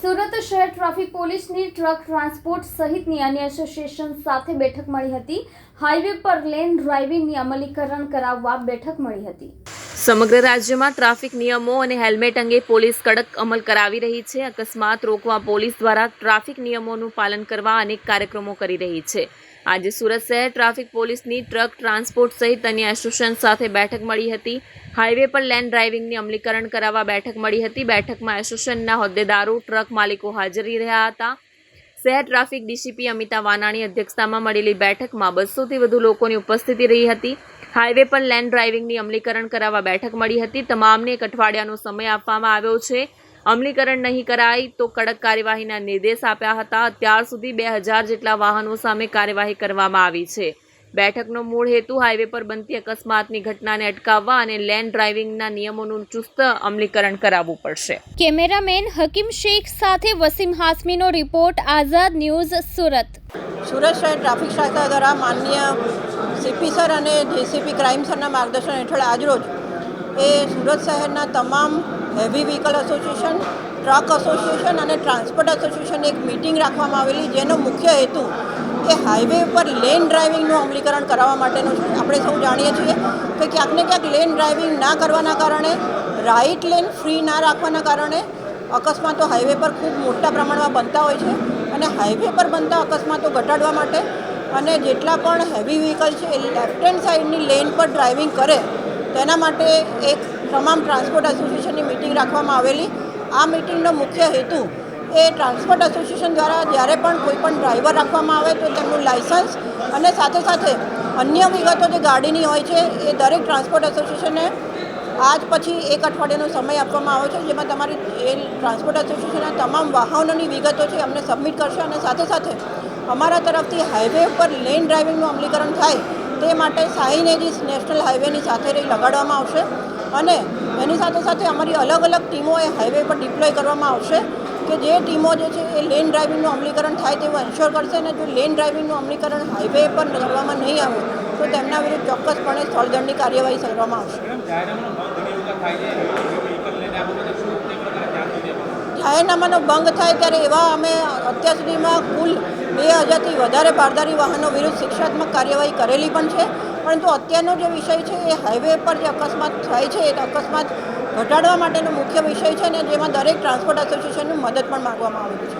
સુરત શહેર ટ્રાફિક પોલીસની truck transport સહિતની અન્ય એસોસિએશન સાથે બેઠક મળી હતી. હાઈવે પર લેન ડ્રાઇવિંગની અમલીકરણ કરાવવા બેઠક મળી હતી. સમગ્ર રાજ્યમાં ટ્રાફિક નિયમો અને હેલ્મેટ અંગે પોલીસ કડક અમલ કરાવી રહી છે. અકસ્માત રોકવા પોલીસ દ્વારા ટ્રાફિક નિયમોનું પાલન કરવા અનેક કાર્યક્રમો કરી રહી છે. આજે સુરત શહેર ટ્રાફિક પોલીસની ટ્રક ટ્રાન્સપોર્ટ સહિત અન્ય એસોસિએશન સાથે બેઠક મળી હતી. હાઈવે પર લેન્ડ ડ્રાઇવિંગની અમલીકરણ કરાવવા બેઠક મળી હતી. બેઠકમાં એસોસિએશનના હોદ્દેદારો, ટ્રક માલિકો હાજરી રહ્યા હતા. શહેર ટ્રાફિક ડીસીપી અમિતા વાનાણી અધ્યક્ષતામાં મળેલી બેઠકમાં બસોથી વધુ લોકોની ઉપસ્થિતિ રહી હતી. હાઈવે પર લેન ડ્રાઇવિંગની અમલીકરણ કરાવવા બેઠક મળી હતી. તમામને એક અઠવાડિયાનો સમય આપવામાં આવ્યો છે. અમલીકરણ નહીં કરાય તો કડક કાર્યવાહીના નિર્દેશ આપ્યા હતા. અત્યાર સુધી બે હજાર જેટલા વાહનો સામે કાર્યવાહી કરવામાં આવી છે. બેઠકનો મૂળ હેતુ હાઈવે પર બનતી અકસ્માતની ઘટનાને અટકાવવા અને લેન્ડ ડ્રાઇવિંગના નિયમોનું ચુસ્ત અમલીકરણ કરાવવું પડશે. કેમેરામેન હકીમ શેખ સાથે વસીમ હાસમીનો રિપોર્ટ આઝાદ ન્યૂઝ સુરત. સુરત શહેર ટ્રાફિક શાખા દ્વારા માન્ય સીપી સર અને જેસીપી ક્રાઇમ સરના માર્ગદર્શન હેઠળ આજરોજ એ સુરત શહેરના તમામ heavy vehicle association truck association અને ટ્રાન્સપોર્ટ એસોસિએશન એક મિટિંગ રાખવામાં આવેલી, જેનો મુખ્ય હેતુ એ હાઈવે પર લેન ડ્રાઇવિંગનું અમલીકરણ કરાવવા માટેનું છે. આપણે સૌ જાણીએ છીએ કે ક્યાંક ને ક્યાંક લેન ડ્રાઇવિંગ ના કરવાના કારણે રાઇટ લેન ફ્રી ના રાખવાના કારણે અકસ્માતો હાઈવે પર ખૂબ મોટા પ્રમાણમાં બનતા હોય છે અને હાઈવે પર બનતા અકસ્માતો ઘટાડવા માટે અને જેટલા પણ હેવી વ્હીકલ છે એ લેફ્ટ હેન્ડ સાઈડની લેન પર ડ્રાઇવિંગ કરે, તેના માટે એક તમામ ટ્રાન્સપોર્ટ એસોસિએશનની મિટિંગ રાખવામાં આવેલી. આ મિટિંગનો મુખ્ય હેતુ એ ટ્રાન્સપોર્ટ એસોસિએશન દ્વારા જ્યારે પણ કોઈ પણ ડ્રાઈવર રાખવામાં આવે તો તેમનું લાયસન્સ અને સાથે સાથે અન્ય વિગતો જે ગાડીની હોય છે એ દરેક ટ્રાન્સપોર્ટ એસોસિએશને આજ પછી એક અઠવાડિયાનો સમય આપવામાં આવ્યો છે, જેમાં તમારી એ ટ્રાન્સપોર્ટ એસોસિએશનના તમામ વાહનોની વિગતો છે અમને સબમિટ કરશે અને સાથે સાથે અમારા તરફથી હાઈવે ઉપર લેન ડ્રાઇવિંગનું અમલીકરણ થાય તે માટે સાઇન એજીસ નેશનલ હાઈવેની સાથે રહી લગાડવામાં આવશે અને એની સાથે સાથે અમારી અલગ અલગ ટીમો એ હાઈવે પર ડિપ્લોય કરવામાં આવશે કે જે ટીમો જે છે એ લેન ડ્રાઇવિંગનું અમલીકરણ થાય તેવું એન્શ્યોર કરશે અને જો લેન ડ્રાઇવિંગનું અમલીકરણ હાઈવે પર કરવામાં નહીં આવે, તો તેમના વિરુદ્ધ ચોક્કસપણે સ્થળદંડની કાર્યવાહી કરવામાં આવશે. જાહેરનામાનો ભંગ થાય ત્યારે એવા અમે અત્યાર સુધીમાં કુલ બે હજારથી વધારે બારદારી વાહનો વિરુદ્ધ શિક્ષાત્મક કાર્યવાહી કરેલી પણ છે. પરંતુ અત્યારનો જે વિષય છે એ હાઈવે પર જે અકસ્માત થાય છે, એ અકસ્માત ઘટાડવા માટેનો મુખ્ય વિષય છે અને જેમાં દરેક ટ્રાન્સપોર્ટ એસોસિએશનની મદદ પણ માગવામાં આવેલી છે.